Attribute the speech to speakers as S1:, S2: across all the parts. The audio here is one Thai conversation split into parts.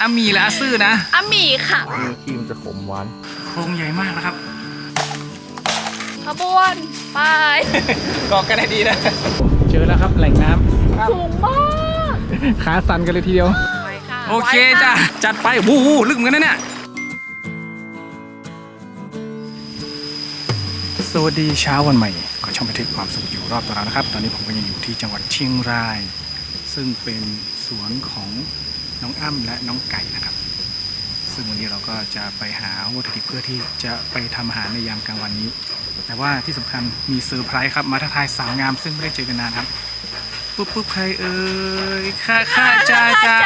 S1: อามีและอาซื่อนะ
S2: อาหมีค่ะ
S3: นี่ขี้มันจะขมหวาน
S1: โครงใหญ่มากนะครับ
S2: ขบวนไป
S1: กอกกันได้ดีนะ เจอแล้วครับแหล่งน้ำ
S2: สูงมาก
S1: ขาสั่นกันเลยทีเดียว
S2: ไปค่ะ
S1: โอเค
S2: ไว้
S1: จ้ะ จัดไปวู้หูลึกเหมือนกันนะเนี่ย สวัสดีเช้าวันใหม่ ขอชมบันทึกความสุขอยู่รอบตัวเรานะครับ ตอนนี้ผมก็ยังอยู่ที่จังหวัดเชียงราย ซึ่งเป็นสวนของ น้องอ้ำและน้องไก่นะครับ ซึ่งวันนี้เราก็จะไปหาวัตถุดิบเพื่อที่จะไปทำอาหารในยามกลางวันนี้ แต่ว่าที่สำคัญมีเซอร์ไพรส์ครับมาทักทายสาวงามซึ่งไม่ได้เจอกันนานครับ ปุ๊บปุ๊บใครเอ่ยค่าค่าจ้าจ้า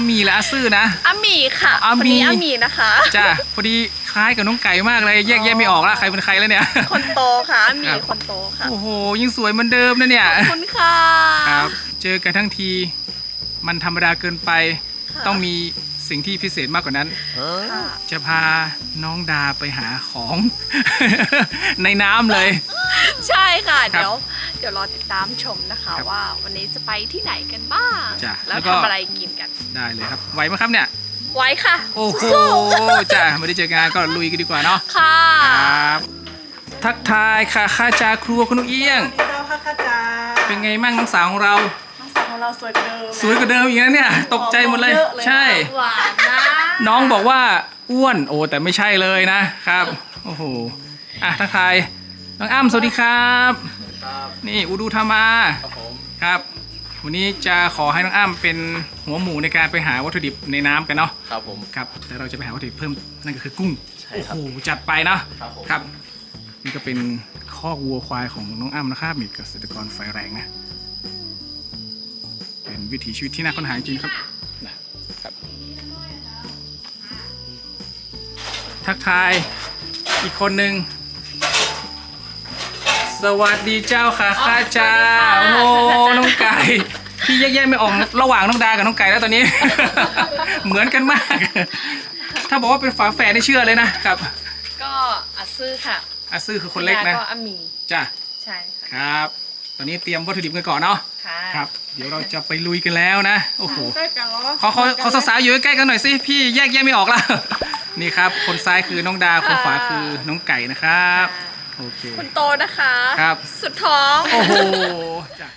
S1: อามีและอาซื่อนะ
S2: อาหมีค่ะ
S1: อาหมี
S2: คนนี้อาหมีนะคะ
S1: จ้าพอดีคล้ายกับน้องไก่มากเลยแยกแยะไม่ออกแล้วใครเป็นใครแล้วเนี่ย
S2: คนโตค่ะอาหมี
S1: ครับ
S2: คนโตค่ะ
S1: โอ้โหยังสวยเหมือนเดิมนะเนี่ย
S2: ขอบคุณค่ะ
S1: ครับ เจอกันทั้งที มันธรรมดาเกินไป
S2: ค่ะ
S1: ต้องมี สิ่งที่พิเศษมากกว่านั้น
S2: ค่ะ
S1: จะพาน้องดาไปหาของ ในน้ำเลย
S2: ใช่ค่ะ
S1: ครับ
S2: เดี๋ยว เดี๋ยวรอติดตามชมนะคะ
S1: ครับ
S2: ว่าวันนี้จะไปที่ไหนกันบ้าง
S1: จ้ะ
S2: แล้ว
S1: แล้วก็
S2: ทำอะไรกินกัน
S1: ได้เลยครับไหวไหมครับเนี่ย
S2: ไว้ค่ะ
S1: โอ้โห
S2: สู้
S1: จ้าไม่ได้เจอกันนานก็ลุยกันดีกว่าเนาะ
S2: ๆค่ะ
S1: ครับ ทักทายค่ะข้าจาครัวคุณนุกเอี้ยง
S4: เจ้าค่ะข้าจา
S1: เป็นไงมั่งน้องสาวของเรา
S4: เราสวยกว่าเดิมนะ
S1: สวยกว่าเดิมอีกนะเนี่ยตกใจหมดเลย
S4: เยอะเลย
S1: ใช่
S2: หวานนะ
S1: น้องบอกว่าอ้วนโอ้แต่ไม่ใช่เลยนะครับโอ้โหอะทักทายน้องอ้ำสวัสดีครับนี่อูดูธรรมาครับ วันนี้จะขอให้น้องอ้ำเป็นหัวหมูในการไปหาวัตถุดิบในน้ำกันเนาะ
S3: ครับผม
S1: ครับแต่เราจะไปหาวัตถุดิบเพิ่มนั่นก็คือกุ้ง
S3: ใช่
S1: โอ้
S3: ครับ
S1: โหจัดไปเนาะ
S3: ครับผม
S1: ครับ นี่ก็เป็นคอกวัวควายของน้องอ้ำนะครับมีเกษตรกรไฟแรงนะ เป็นวิถีชีวิตที่น่าค้นหาจริงๆครับนะครับ ทักทายอีกคนหนึ่งสวัสดีเจ้าค่ะข้าจ้าโอ้โหน้องไก่พี่แยกๆไม่ออกระหว่างน้องดากับน้องไก่แล้วตอนนี้ เหมือนกันมาก ถ้าบอกว่าเป็นฝาแฝดนี่เชื่อเลยนะครับ
S2: ก็อาซื่อค่ะ
S1: อาซื่อคือคนเล็กนะ
S2: ก็อาหมี
S1: จ้ะ
S2: ใช่ค่ะ
S1: ครับ ตอนนี้เตรียมวัตถุดิบกันก่อนเนาะ
S2: ค่ะ
S1: ครับ เดี๋ยวเราจะไปลุยกันแล้วนะโอ้โห
S4: ใกล้กันเหรอ
S1: ขอขอขอสาวๆอยู่ใกล้ๆกันหน่อยสิพี่แยกแยะไม่ออกแล้ว นี่ครับคนซ้ายคือน้องดาคนขวาคือน้องไก่นะครับโอเค
S2: คุณโตนะคะ
S1: ครับ
S2: สุดท้อง
S1: โอ้โหจ้ะ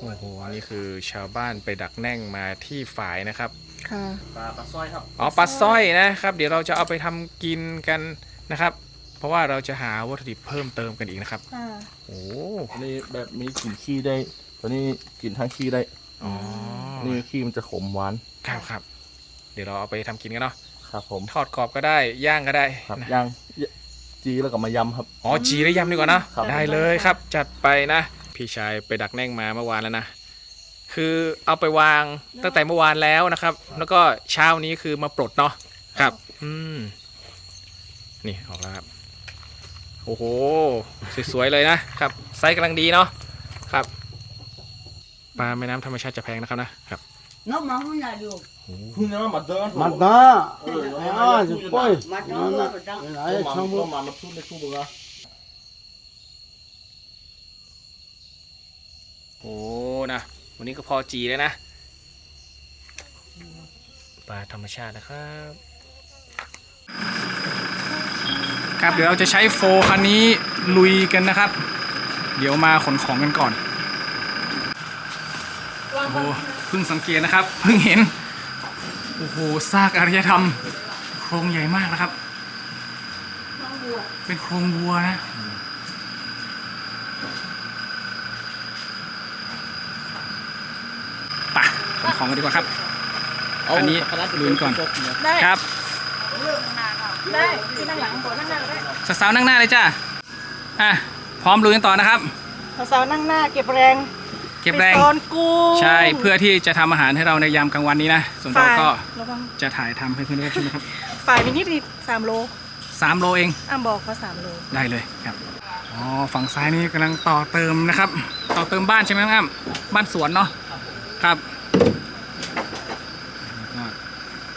S1: โอ้โหนี่คือชาวบ้านไปดักแน่งมาที่ฝายนะครับ
S4: ค่ะ
S3: ปลาปลาสร้อยครับ
S1: อ๋อปลาสร้อยนะครับ เดี๋ยวเราจะเอาไปทำกินกันนะครับ เพราะว่าเราจะหาวัตถุดิบเพิ่มเติมกันอีกนะครับ
S4: ค่ะ
S1: โอ้
S3: อันนี้แบบมีกลิ่นขี้ได้ตัวนี้กลิ่นทั้งขี้ได้
S1: อ๋อ
S3: นี่ขี้มันจะขมหวาน
S1: ครับครับ เดี๋ยวเราเอาไปทำกินกันเนาะ
S3: ครับผม
S1: ทอดกรอบก็ได้ย่างก็ได้
S3: ครับ
S1: นะ
S3: ย่างจีแล้วก็มายำครับ
S1: อ๋อจีและยำดีกว่าเนอะ
S3: ครับ
S1: ได้เลยครับ จัดไปนะ พี่ชายไปดักแน่งมาเมื่อวานแล้วนะคือเอาไปวางตั้งแต่เมื่อวานแล้วนะครับ แล้วก็เช้านี้คือมาปลดเนาะครับ อืมนี่ออกแล้วครับ โอ้โห สวยๆเลยนะครับ ไซส์กำลังดีเนาะ ครับ ปลาแม่น้ำธรรมชาติจะแพงนะครับนะครับ
S4: น้องมาหุ่นใหญ่ดู
S3: คุณน้ำมาเดิน
S5: 맞다. 아, 저 뽀이.
S4: 맞다.
S5: 나나. 아예
S3: มา
S5: 전부
S3: มามาพูดในคู่มึงอะ
S1: โอ้นะ วันนี้ก็พอจีเลยนะ ปลาธรรมชาตินะครับ ครับ เดี๋ยวเราจะใช้โฟร์คันนี้ลุยกันนะครับ เดี๋ยวมาขนของกันก่อนโอ้โหเพิ่งสังเกตนะครับเพิ่งเห็นโอ้โหซากอารยธรรม โครงใหญ่มากนะครับ เป็นโครงวัวนะไปขนของกันดีกว่าครับอันนี้ลุยก่อน
S4: ได้
S1: ครับ
S4: ได้ที่นั่งหลังตัวนั่งหน้าก็ได้
S1: สาวๆนั่งหน้าเลยจ้าอะพร้อมลุยกันต่อนะครับ
S4: สาวๆนั่งหน้าเก็บแรง
S1: เก็บแรง
S4: ไปซ่อนกุ้ง
S1: ใช่เพื่อที่จะทำอาหารให้เราในยามกลางวันนี้นะส่วนเรา
S4: ฝ่าย
S1: ก็
S4: ระวัง
S1: จะถ่ายทำให้เพื่อนๆชมนะครับ
S4: ฝ่ายมินิดสามโล
S1: สามโลเอง
S4: อ้ำบอกว่าสามโล
S1: ได้เลยครับอ๋อฝั่งซ้ายนี่กำลังต่อเติมนะครับ ต่อเติมบ้านใช่ไหมน้องอ้ำบ้านสวนเนาะครับแล้วก็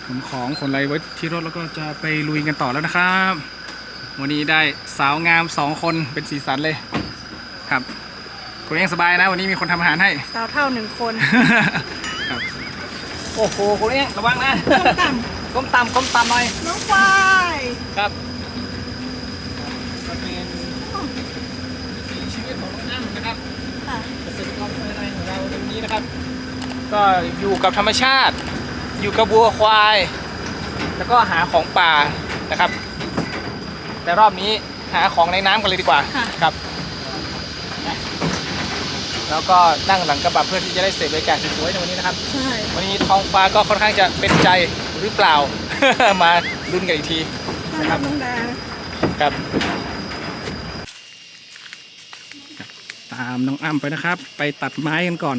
S1: ขนของขนอะไรไว้ที่รถแล้วก็จะไปลุยกันต่อแล้วนะครับ วันนี้ได้สาวงามสองคนเป็นสีสันเลย ครับคุณเองสบายนะ วันนี้มีคนทำอาหารให้
S4: สาวเท่าหนึ่งคน
S1: โอ้โหคนนี้ระวังนะก้มต่ำก้มต่ำหน่อย
S4: น้องฝ้าย
S1: ครับก็เป็นวิถีชีวิตของน้องอ้ำนะครับเกษตรกรภายในของเราตรงนี้นะครับ ก็อยู่กับธรรมชาติ อยู่กับวัวควาย แล้วก็หาของป่านะครับ แต่รอบนี้หาของในน้ำกันเลยดีกว่าครับ แล้วก็นั่งหลังกระบะเพื่อที่จะได้เสพบรรยากาศสวยๆในวันนี้นะครับ
S4: ใช่
S1: วันนี้ท้องฟ้าก็ค่อนข้างจะเป็นใจหรือเปล่า มาลุ้นกันอีกที
S4: นะครับน้องดา
S1: ครับ ตามน้องอ้ำไปนะครับ ไปตัดไม้กันก่อน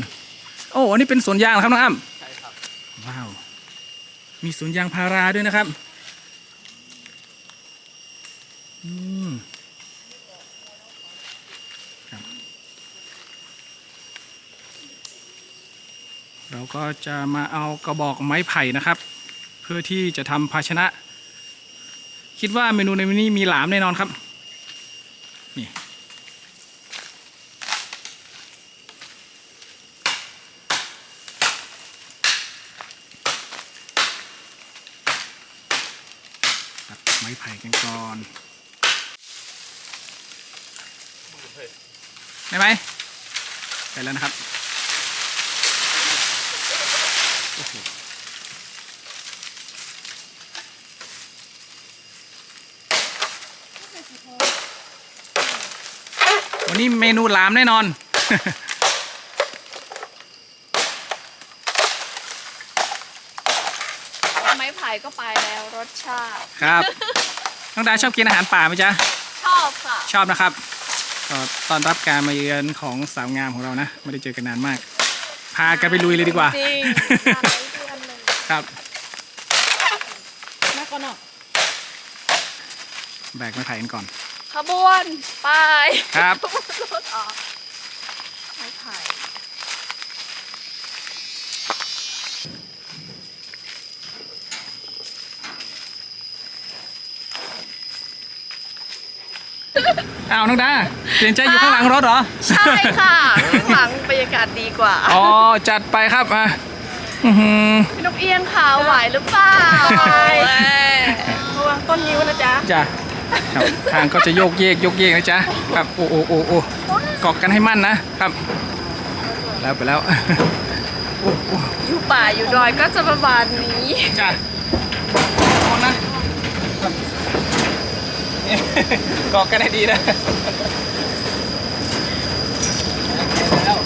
S1: โอ้อันนี้เป็นสวนยางเหรอครับน้องอ้ำใช่ครับว้าว มีสวนยางพาราด้วยนะครับอืมครับ เราก็จะมาเอากระบอกไม้ไผ่นะครับ เพื่อที่จะทำภาชนะ คิดว่าเมนูในวันนี้มีหลามแน่นอนครับ นี่ ตัดไม้ไผ่กันก่อนได้ไหมไปแล้วนะครับโอ้โห วันนี้เมนูหลามแน่นอน
S2: ไม้ไผ่ก็ไปแล้วรสชาติ
S1: ครับ น้องดาชอบกินอาหารป่าไหมจ๊ะ
S2: ชอบค่ะ
S1: ชอบนะครับก็ตอนรับการมาเยือนของสาวงามของเรานะ ไม่ได้เจอกันนานมาก พากันไปลุยเลยดีกว่า
S2: จริง
S1: ครับ
S4: มาก่อนเนาะ
S1: แบกไม้ไผ่กันก่อน
S2: ขบวน ไป
S1: ครับ
S2: รถออกไม้ไผ่
S1: อ้าวน้องดาเปลี่ยนใจอยู่ข้างหลังรถเหรอ
S2: ใช่ค่ะข้างหลังบรรยากาศดีกว่า
S1: อ๋อ จัดไปครับอะอื้อหือ
S2: พี่นกเอียงขาวไหวหรือเปล่า
S4: ระวังต้นยิ้วนะจ๊ะ
S1: จ้ะ ครับทางก็จะโยกเยกโยกเยกนะจ๊ะครับโอ้โอ้โอ้โอ้เกาะกันให้มั่นนะครับ แล้วไปแล้วโอ้โอ้
S2: อยู่ป่าอยู่ดอยก็จะประมาณนี้
S1: จ้ะโทษนะครับนี่เกาะกันให้ดีนะแล้ว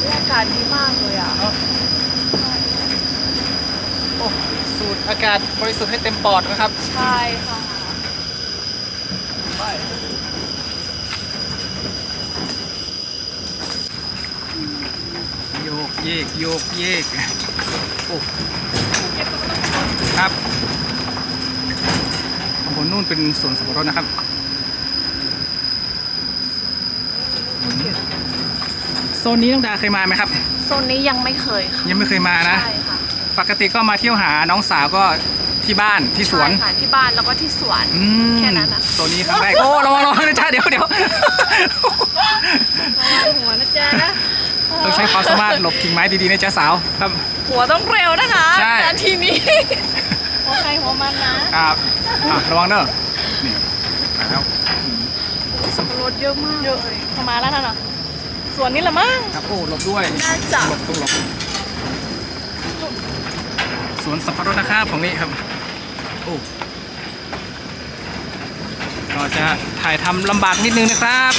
S2: บรรยากาศดีมากเลยอะ
S1: โอ้สูดอากาศบริสุทธิ์ให้เต็มปอดนะครับ
S2: ใช่ค่ะ
S1: โยกเยกโยกเยกโอ้ครับข้างบนนู่นเป็นสวนสับปะรดนะครับโซนนี้น้องดาเคยมาไหมครับ
S2: โซนนี้ยังไม่เคยค่ะ
S1: ยังไม่เคยมานะ
S2: ใช่ค่ะ
S1: ปกติก็มาเที่ยวหาน้องสาวก็ที่บ้านที่สวน
S2: ใช่ค่ะที่บ้านแล้วก็ที่สวน
S1: อืม
S2: แค่นั้นนะ
S1: โซนนี้ครั้งแรกโอ้ระวังระวังนะจ๊ะเดี๋ยวเดี๋ยว
S4: ระวังหัวนะจ๊ะ
S1: ต้องใช้ความสามารถหลบกิ่งไม้ดีๆนะจ๊ะสาวครับ
S2: หัวต้องเร็วนะคะ
S1: ใช่
S2: นาทีนี้
S4: หัวใครหัวมันนะครับ
S1: อะระวังเนอะนี่มาแล้ว
S2: สับปะรดเยอะมาก
S4: เยอะเข้ามาแล้วท่านเนาะสวนนี้ละมั้ง
S1: ครับโอ้หลบด้วย
S2: น่าจะ
S1: หลบต้องหลบส วนสับปะรดนะครับของนี่ครับโอ้ก็จะถ่ายทำลำบากนิดนึงนะครับ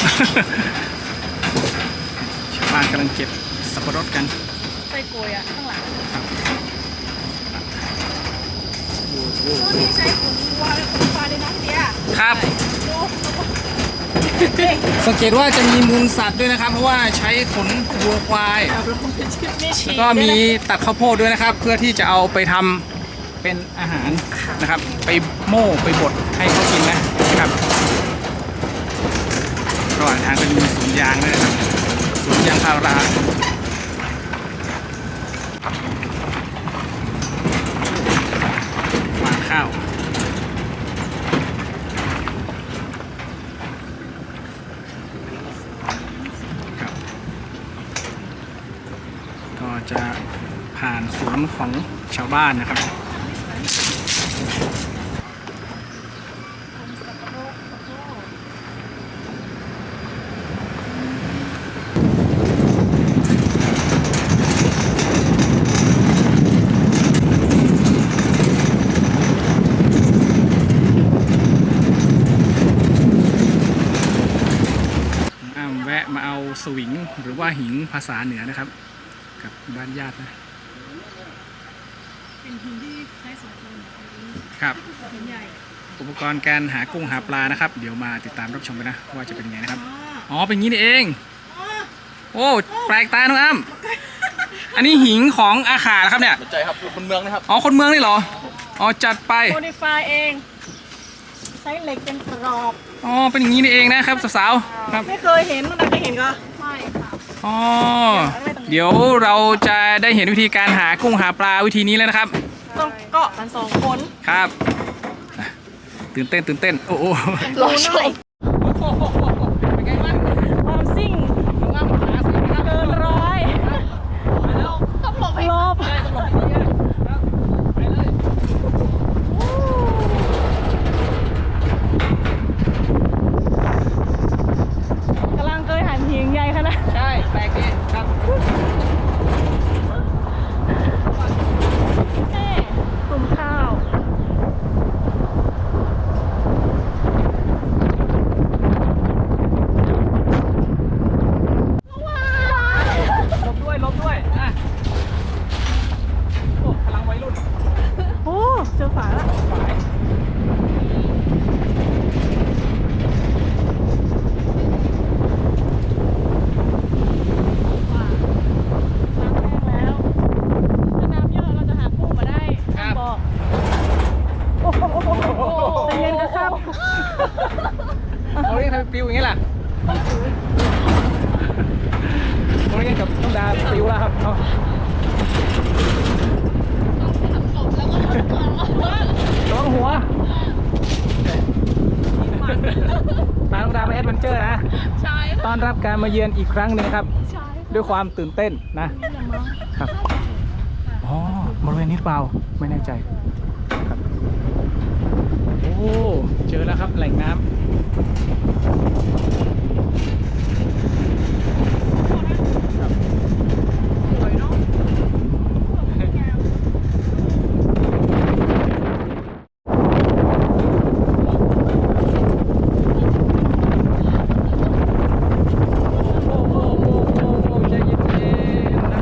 S1: ชาวบ้านกำลังเก็บสับปะรดกัน
S4: ใส่กลวยอะข้างหลัง
S1: โอ้โห
S4: ต้นนี้ใช้ขุนวัวและขุนควายเลยนะพี่เดีย
S1: ครับ
S4: ดู
S1: สังเกตว่าจะมีมูลสัตว์ด้วยนะครับ เพราะว่าใช้ขนวัวควาย แล้วก็มีตัดข้าวโพดด้วยนะครับ เพื่อที่จะเอาไปทำเป็นอาหารนะครับ ไปโม่ไปบดให้เขากินนะครับระหว่างทางก็จะมีสวนยางด้วยนะครับสวนยางพาราฟางข้าวครับ จะผ่านส วนของชาวบ้านนะครับอ้ามแวะมาเอาสวิงหรือว่าหินภาษาเหนือนะครับ กับบ้านญาตินะ
S4: เป็นหินที่ใช้สำคัญ
S1: ครับ
S4: หินใหญ่
S1: อุปกรณ์การหากุ้งหาปลานะครับ เดี๋ยวมาติดตามรับชมกันนะ ว่าจะเป็นยังไงนะครับ
S4: อ๋อ
S1: อ๋อ เป็นงี้นี่เองโอ้ แปลกตาน้องอ้ำอันนี้หิงของอาขาเหรอครับเนี่ย
S3: สนใจครับคนเมืองนะครับ
S1: อ๋อ คนเมืองนี่เหรอ อ๋อ จัดไป
S4: โมดิฟายเอง ใช้เหล็กเป็นกรอบ
S1: อ๋อ เป็นอย่างนี้นี่เองนะครับสาวๆครับ
S4: ไม่เคยเห็นมันเคยเห็นก็ไม่ค่ะ
S1: อ๋อเดี๋ยวเราจะได้เห็นวิธีการหากุ้งหาปลาวิธีนี้แล้วนะครับ
S4: ต้องเกาะกันสองคน
S1: ครับอะตื่นเต้นตื่นเต้น โอ้โห
S4: รอช่วย
S1: เป็นไงบ้าง
S4: ความซิ่ง
S1: น้องอ้ำหาสิครับ
S4: เกินร้อย
S1: มาแล้ว
S4: ต้องหลบหลบ
S1: ได้ตลอดทีเดียวครับไปเลย
S4: กำลังเคยหันหิงใหญ่ขนาด
S1: ใช่แปลกดีครับ
S4: แม่ตุ่มข้าว
S1: ลบด้วยลบด้วยอะโอ้พลังวัยรุ่น
S4: โอ้เจอฝาละ
S1: ฝ่าย
S4: น้ำแห้งแล้วถ้าน้ำเยอะเราจะหากุ้งมาได้ห้ามบอกโอ้โหใจเย็นนะครับ
S1: เขาเรียกทำไมปลิวอย่างนี้ล่ะเขาเรียกกับน้องดาปลิวแล้วครับเอาระวังหัวมาน้องดาไปแอดเวนเจอร์นะ
S4: ใช่
S1: ต้อนรับการมาเยือนอีกครั้งหนึ่งครับ
S4: ใช่
S1: ด้วยความตื่นเต้นนะครับอ๋อบริเวณนี้หรือเปล่าไม่แน่ใจครับโอ้เจอแล้วครับแหล่งน้ำครับ
S4: สวยเนาะ
S1: โอ้โหโอ้โหโอ้โหใจเย็นๆนะ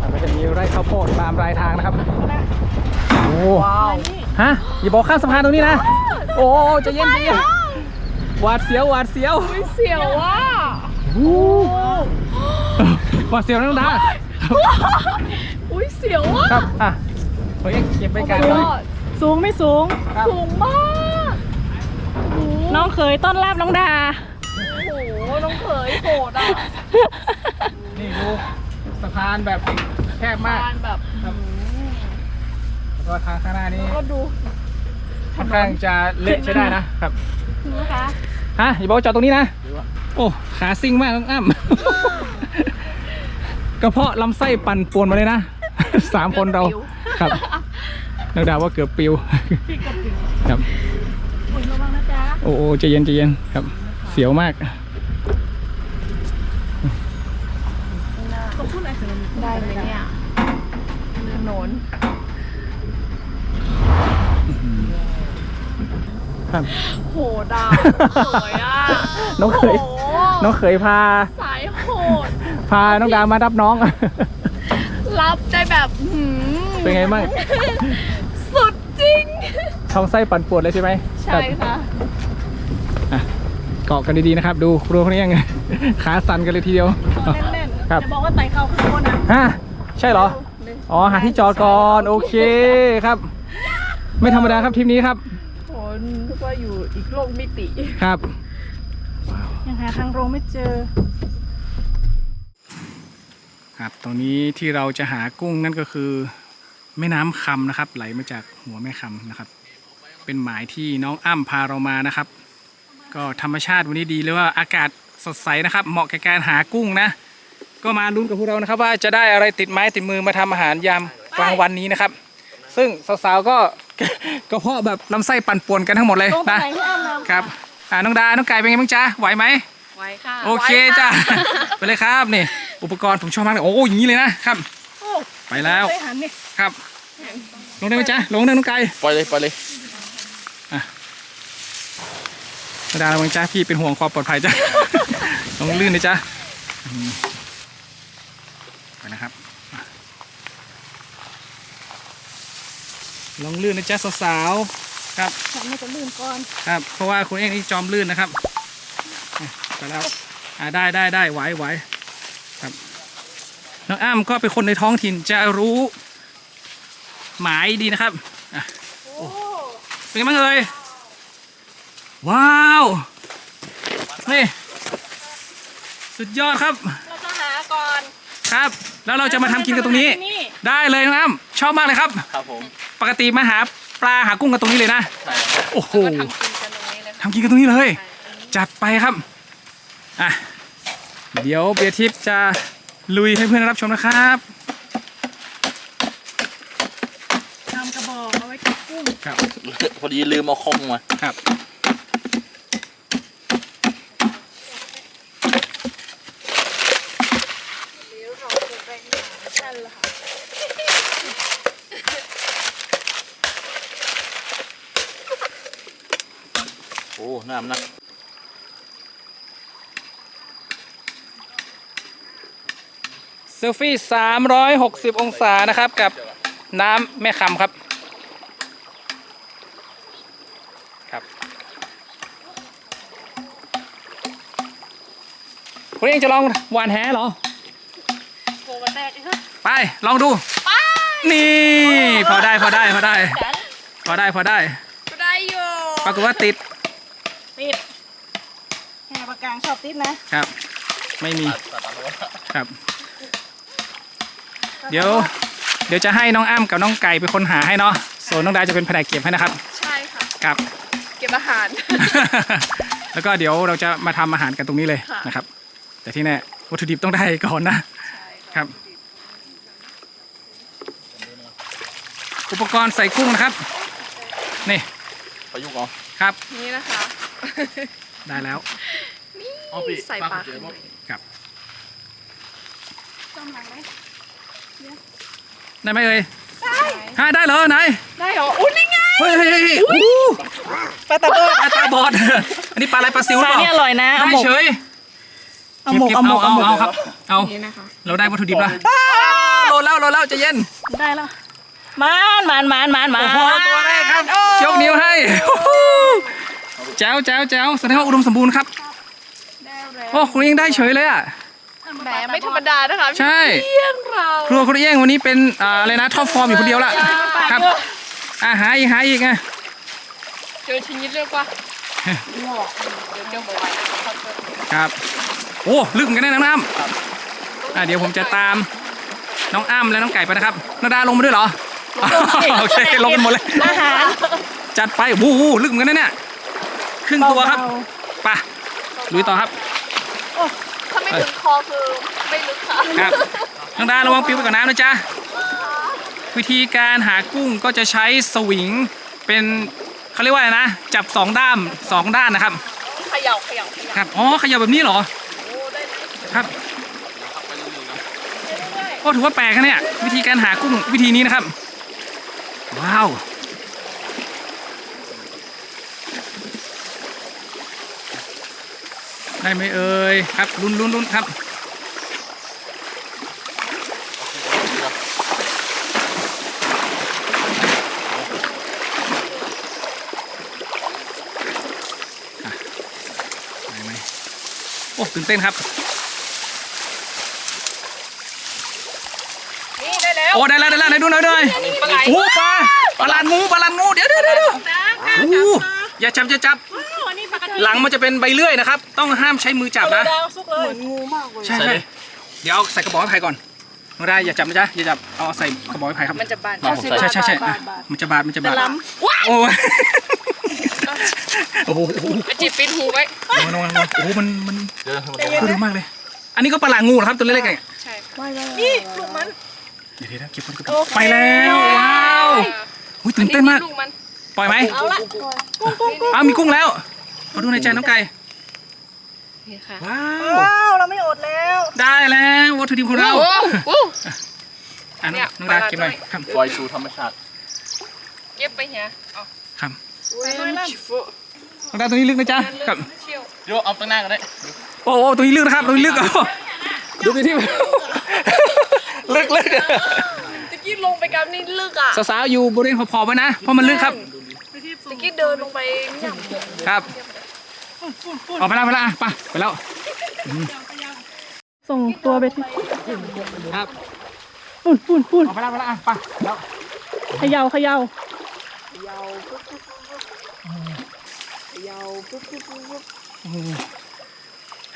S1: อะก็จะมีไร่ ข้าวโพดตามรายทางนะครับ โอ้
S4: ว้าว
S1: ฮะอย่าบอกข้ามสะพานตรงนี้นะ โอ้ใจะเย็นใจเย็นหวาดเสียวหวาดเสียว
S4: เสียวว่ะ
S1: หวาดเสียวนะน้องดา
S4: อุ้ยเสียวว่ะ
S1: ครับอะเฮ้ยเก็บไปการหน่อย
S4: สูงไม่สูง
S1: ครับ
S4: สูงมาก น้องเคยต้อนรับน้องดา โอ้โห น้องเคยโหดอะ
S1: นี่ดูสะพานแบบ แคบมาก
S4: บานแบบ
S1: ครับแล้วก็ทางข้างหน้านี้
S4: ก็ดู
S1: ค่อนข้างจะเละใช้ได้นะครับ
S4: นะคะ
S1: ฮะอย่าบอกว่าจอดตรงนี้นะ โอ้ขาซิ่งมากน้องอ้ำกระเพาะลำไส้ปั่นป่วนมาเลยนะ สามคนเราครับนักดาวว่าเกือบปิวครับ
S4: อุ่นระวังนะจ๊ะ
S1: โอ้โอ้ใจเย็นใจเย็นครับ เสียวมาก
S4: ก็
S1: ครับ
S4: โหดอะเขยอะ
S1: น้องเคย
S4: โอ้โห
S1: น้องเคยพา
S4: สายโหด
S1: พาน้องดาวมารับน้อง
S4: รับได้แบบหืม
S1: เป็นไงบ้าง
S4: สุดจริง
S1: ท้องไส้ปั่นปวดเลยใช่ไหม
S4: ใช่ค่ะ
S1: อะเกาะกันดีๆนะครับ ดูครัวคนนี้ยังไง ขาสั่นกันเลยทีเดียว
S4: เล่นๆ
S1: ครับ
S4: จะบอกว่าไต่เขาขึ้นบนนะ
S1: ฮะใช่เหรอ อ๋อ หาที่จอดก่อน โอเคครับ ไม่ธรรมดาครับทริปนี้ครับ
S4: โหนึ กว่าอยู่อีกโลกมิติ
S1: ครับ
S4: ยังหาทางลงไม่เจอ
S1: ครับตรงนี้ที่เราจะหากุ้งนั่นก็คือ แม่น้ำคำนะครับ ไหลมาจากหัวแม่คำนะครับ เป็นหมายที่น้องอ้ำพาเรามานะครับ ก็ธรรมชาติวันนี้ดีเลยว่าอากาศสดใสนะครับ เหมาะแก่การหากุ้งนะ ก็มาลุ้นกับพวกเรานะครับ ว่าจะได้อะไรติดไม้ติดมือมาทำอาหารยามกลางวันนี้นะครับ ซึ่งสาวๆก็ ก็เพาะแบบลำไส้ปั่นป่วนกันทั้งหมดเลย
S4: ตรงตรง
S1: นะ
S4: ไหนที่อ้ำนำ
S1: ครับอ่าน้องดาน้องไก่เป็นไงบ้างจ๊ะไหวไหม
S2: ไว้ค่ะ
S1: โอเคจ้ะไปเลยครับนี่ อุปกรณ์ผมชอบมากเลยโอ้ยอย่างนี้เลยนะครับ
S4: โอ้
S1: ไปแล้ว
S4: ไปหันนี่
S1: ครับ ลงได้ไหมจ๊ะลงได้น้องไก่
S3: ปล่อยเลยปล่อยเลย
S1: น้องดาระวังจ้ะพี่เป็นห่วงความปลอดภัยจ้ะลงลื่นเลยจ้ะอืมไปนะครับ อะลงลื่นนะจ๊ะสาวๆครับ
S4: ฉันไม่จะลืมก่อน
S1: ครับ เพราะว่าคุณเองนี่จอมลื่นนะครับอะไปแล้วอ่าได้ได้ได้ไหวไหวครับน้องอ้ำก็เป็นคนในท้องถิ่นจะรู้หมายดีนะครับอะโอ้เป็นไงบ้างเอ่ยว้าวนี่สุดยอดครับ
S4: เราจะหาก่อน
S1: ครับ แล้วเราจะมาทำกินกันตรงนี้
S4: ที่นี่
S1: ได้เลยน้องอ้ำชอบมากเลยครับ
S3: ครับผม
S1: ปกติมาหาปลาหากุ้งกันตรงนี้เลยนะ
S3: ใช่
S1: โอ้โห
S2: ทำกินกันตรงนี้เลย
S1: ทำกินกันตรงนี้เลย จัดไปครับ อะ เดี๋ยวเบียร์ทิพย์จะลุยให้เพื่อนรับชมนะครับ
S4: ทำกระบอกเอาไว้กับกุ้ง
S1: ครับ
S3: พอดีลืมเอาคอมมา
S1: ครับ
S3: น้ำนะ
S1: เซลฟี่360องศานะครับ กับน้ำแม่คำครับ ครับคุณเองจะลองหวานแหเหรอ
S4: โกมันแตกอีกครับ
S1: ไป ลองดูนี่ พอได้พอได้พอได้พอได้พอได้
S2: ก็ได้อยู่
S1: ปรากฏว่าติด
S4: ติดแห่ปากกลางชอบติดนะครับ
S1: ไม่มีครับ เดี๋ยว เดี๋ยวจะให้น้องอ้ำกับน้องไก่เป็นคนหาให้เนาะส่วนน้องดาจะเป็นแผนกเก็บให้นะครับ
S2: ใช่ค่ะ
S1: ครับ
S2: เก็บอาหาร
S1: แล้วก็เดี๋ยวเราจะมาทำอาหารกันตรงนี้เลย
S2: ค่ะ
S1: นะครับ แต่ที่แน่วัตถุดิบต้องได้ก่อนนะ ครับ อุปกรณ์ใส่กุ้งนะครับ นี่
S3: ประยุกต์เอา
S1: ครับ
S2: นี่นะคะ
S1: ได้แล้ว
S3: เอาไป
S2: ใส่ปลา
S3: เจอหมด
S1: ครับ
S4: จำหลังไหม
S1: ได้ไหมเอ่ยฮะได้เหรอไหน
S2: ได้เหรออุ้ยนี่ไง
S1: เฮ้ยเฮ้ยเฮ้ยโอ้โห
S2: ปลาตะโก
S1: ปลาตาบอดอันนี้ปลาอะไรปลาซิวหรือ
S4: ปลา
S1: เปล่า
S4: เนี่ยอร่อยนะเอา
S1: ได้
S4: หมก
S1: เฉย
S4: เอาหมก
S1: ก็บ
S4: เอาหมก
S1: เอา
S4: เอาหมก
S1: เอาครับเอา
S2: นี่นะคะ
S1: เราได้วัตถุดิบแล้วโหลดแล้วโหลดแล้วใจะเย็น
S4: ได้แล้วมานมานมานมานมา
S1: โอ้โหตัวแรกครับยกนิ้วให้โอ้โหแจ๋วแจ๋วแจ๋วแสดงว่าอุดมสมบูรณ์ครับ
S2: ได้ แล้ว
S1: โอ้คุณยังได้เฉยเลยอะ
S2: แหมไม่ธรรมดานะคะ
S1: ใช่
S2: เที่ยงเรา
S1: ครัวคุณเอี้ยงวันนี้เป็นอ่าอะไรนะท็อปฟอร์มอยู่คนเดียวละครับอ่าหาอีกหาอีกไง
S2: เจอชิ้นนี้เรียกว่าหมอกเดี๋ยวเจอหมอกไว้นะครับ
S1: ครับ โอ้ลึกเหมือนกันนะน้องน้ำอ่าเดี๋ยวผมจะตามน้องอ้ำและน้องไก่ไปนะครับนาดาลงมาด้วยเหรอโอเคลงกันหมดเลย
S4: อาหาร
S1: จัดไปโอ้โหลึกเหมือนกันนะเนี่ยครึ่งตัวครับไปลุยต่อครับ
S2: ถ้าไม่ถึงคอคือไม่ลึกค่ะ
S1: ครับน้องดาระวังปิวไปกับน้ำนะจ๊ะวิธีการหากุ้งก็จะใช้สวิงเป็นเขาเรียกว่าอะไรนะ จับสองด้ามสองด้านนะครับ
S2: เขย่าเขย่าเขย่า
S1: ครับอ๋อเขยับแบบนี้เหรอ
S2: โอ้ได้ไหม
S1: ครับโอ้ถือว่าแปลกนะเนี่ยวิธีการหากุ้งวิธีนี้นะครับ ว้าว ได้ไหมเอ่ยครับลุ้นลุ้นลุ้นครับได้ไหมโอ้ตื่นเต้นครับ
S2: นี่ได้แล้ว
S1: โอ้ได้แล้วได้แล้วไหนดูหน่อยหน่อย
S2: ปลาไหล
S1: โอ้ปลาปลาลานงูปลาลานงูเดี๋ยวเดี๋ยวเดี๋ยวเดี๋ยวโอ้อย่าจับอย่าจับ หลังมันจะเป็นใบเลื่อยนะครับ ต้องห้ามใช้มือจับนะ
S4: ดาวซุกเลย
S2: งูมากเลย
S1: ใช่ใช่ เดี๋ยวเอาใส่กระบอกไม้ไผ่ก่อนน้องได้อย่าจับนะจ๊ะอย่าจับ เอาใส่กระบอกไม้ไผ่ครับ
S2: มันจะบาน
S3: มาผมใส่
S1: ใช่ใช่ใช่
S4: บาทบาท
S1: มันจะบาด มันจะ
S4: แต่
S1: บาด
S4: ล้
S1: โอ้ยโอ้โหโอ้โห
S2: อาจิบปิดหูไว้
S1: โอ้โหโอ้โหโอ้โหมันมัน
S3: เดี๋ยว
S1: พูดเร็วมากเลย อันนี้ก็ปลาหลางูเหรอครับตัวเล็กๆไง
S2: ใช่ำ
S4: ไม่ไม่นี่ลูกมัน
S1: เดี๋ยวเดี๋ยวนะเก็บก่อนเก็บ
S4: โอ
S1: ก่อน
S4: เค
S1: ไปแล้วว้าวอุ้ยตื่นเต้นมาก
S2: ลูกมัน
S1: ปล่อยไหม
S4: เอาละกุ้งกุ้งกุ้ง
S1: อ้าวมีกุ้งแล้ว ขอดูในใจน้องไก่
S2: นี่ค่ะ
S1: ว้า
S4: ว้าววเราไม่อดแล้ว
S1: ได้แล้ววัตถุดิบของเรา
S2: โอ้โห
S1: อะน้อง
S2: เนี่ย
S1: น้องดาเก็บหน่อยครับ
S3: ปล่อยสู่ธรรมชาติ
S2: เย็บไปเฮียเอา
S1: ครับ
S4: ไปหน่อยละ
S2: ชิฟุ
S1: น้องดาตัวนี้ลึกนะจ๊ะครับ
S2: เชี่ยว
S3: เดี๋ยวเอาตั้งหน้าก็ได้
S1: โอ้โหตัวนี้ลึกนะครับตัวนี้ลึกอะดูไปที่ลึกลึก
S2: ตะกี้ลงไปกับนี่ลึกอะ
S1: สาวๆอยู่บริเวณขอบๆไว้นะเพราะมันลึกครับ
S2: ตะกี้เดินลงไปย่ำ
S1: ครับ ออกไปแล้วไปแล้วอะไปไปแล้ว
S4: ส่งตัวไปที่
S1: ครับ
S4: ปุ่นปุ่นปุ่น
S1: ออกไปแล้วไปแล้วอะไปแล้ว
S4: เขย่าเขย่า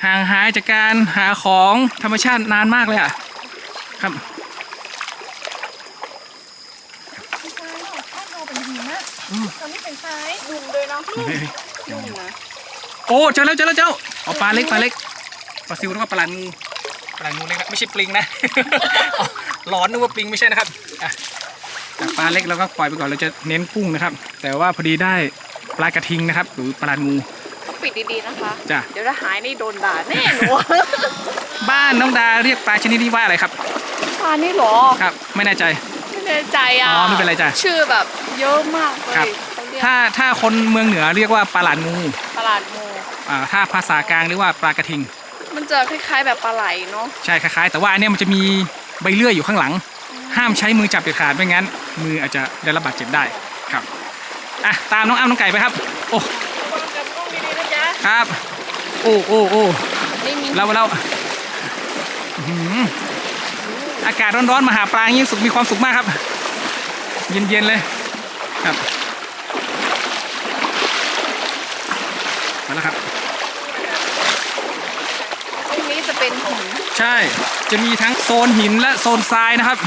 S1: ห่างหายจากการหาของธรรมชาตินานมากเลยอะครับ
S4: ตอนนี้เป็นซ้าย
S2: ดุ่มเลยเนาะ
S1: เฮ้ย
S2: ดุ่มนะ
S1: โอ้เจอแล้วเจอแล้วเจ้าเอาปลาเล็กปลาเล็กปลาซิวแล้วก็ปลาหลังงูปลาหลังงูเล็กนะไม่ใช่ปลิงนะอ๋อหลอนนึกว่าปลิงไม่ใช่นะครับอะจากปลาเล็กเราก็ปล่อยไปก่อนเราจะเน้นกุ้งนะครับ แต่ว่าพอดีได้ปลากระทิงนะครับ หรือปลาหลังงู
S2: ต้องปิดดีๆนะคะ
S1: จ้ะ
S2: เดี๋ยวถ้าหายนี่โดนด่าแน่หนู
S1: บ้านน้องดาเรียกปลาชนิดนี้ว่าอะไรครับ
S2: ปลานี่เหรอ
S1: ครับ ไม่แน่ใจ
S2: ไม่แน่ใจอะ
S1: อ๋อไม่เป็นไรจ้ะ
S2: ชื่อแบบเยอะมากเลย
S1: ครับ
S2: เขาเรียก
S1: ถ้าถ้าคนเมืองเหนือเรียกว่าปลาหลานงู
S2: ตลาดงู
S1: อ่า ถ้าภาษากลางเรียกว่าปลากระทิง
S2: มันจะคล้ายๆแบบปลาไหลเนาะ
S1: ใช่คล้ายๆ แต่ว่าอันเนี้ยมันจะมีใบเลื่อยอยู่ข้างหลัง ห้ามใช้มือจับเด็ดขาดไม่งั้น มืออาจจะได้รับบาดเจ็บได้ครับอะตามน้องอ้ำน้องไก่ไปครับ โอ้
S2: วางกับกล้องดีๆนะจ๊ะ
S1: ครับ โอ้โอ้โอ้
S2: ไม่มี
S1: เราเราอื้อหืออากาศร้อนๆมาหาปลาอย่างนี้สุขมีความสุขมากครับ เย็นๆเลยครับมาแล้วครับ
S2: ตรงนี้จะเป็นหิน
S1: ใช่จะมีทั้งโซนหินและโซนทรายนะครับ